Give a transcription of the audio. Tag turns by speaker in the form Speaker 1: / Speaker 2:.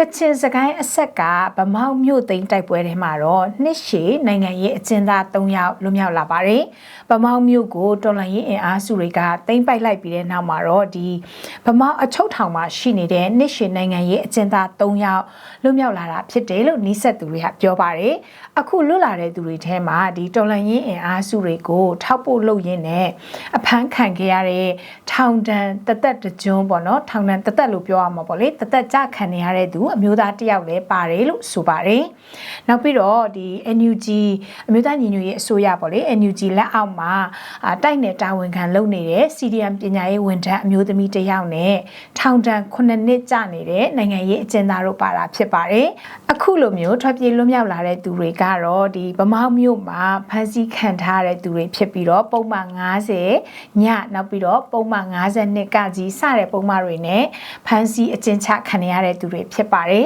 Speaker 1: ကချင်စကိုင်းအဆက်ကဗမောက်မြို့သိမ်းတိုက်ပွဲထဲမှာတော့နှစ်ရှည်နိုင်ငံရေးအကျဉ်းသား၃ယောက်လွတ်မြောက်လာပါတယ်။ဗမောက်မြို့ကိုတော်လှန်ရေးအင်အားစုတွေကသိမ်းပိုက်လိုက်ပြီးတဲ့နောက်မှာတော့ဒီဗမောက်အချုပ်ထောင်မှာရှိနေတဲ့နှစ်ရှည်နိုင်ငံရေးအကျဉ်းသား၃ယောက်လွတ်မြောက်လာတာဖြစ်တယ်လို့နှိဆက်သူတွေကပြောပါတယ်။အခုလွတ်လာတဲ့သူတွေထဲမှာဒီတော်လှန်ရေးအင်အားစုတွေကိုထောက်ပို့လုပ်ရင်းနဲ့အဖမ်းခံခဲ့ရတဲ့ထောင်တန်းတသက်တကြွန်းပေါ့နော်ထောင်တန်းတသက်လို့ပြောရမှာပေါ့လေတသက်ကြခံနေရတဲ့သူအမျိုးသားတစ်ယောက်လည်းပါတယ်လို့ဆိုပါတယ်။နောက်ပြီးတော့ဒီ NUG အမျိုးသားညီညွတ်ရေးအစိုးရပေါ့လေ NUG လက်အောက်မှာအာတိုက်နယ်တာဝန်ခံလုပ်နေတဲ့ CDM ပညာရေးဝန်ထမ်းအမျိုးသမီးတစ်ယောက်နဲ့ထောင်တန်း9နှစ်ကြာနေတဲ့နိုင်ငံရေးအကျဉ်းသားတို့ပါတာဖြစ်ပါတယ်။အခုလိုမျိုးထွက်ပြေးလွတ်မြောက်လာတဲ့သူတွေကတော့ဒီဗမောက်မြို့မှာဖမ်းဆီးခံထားရတဲ့သူတွေဖြစ်ပြီးတော့ပုံမှန်90ညနောက်ပြီးတော့ပုံမှန်52ကကြီးစတဲ့ပုံမှန်တွေနဲ့ဖမ်းဆီးအကျဉ်းချခံရတဲ့သူတွေဖြစ်ပါတယ်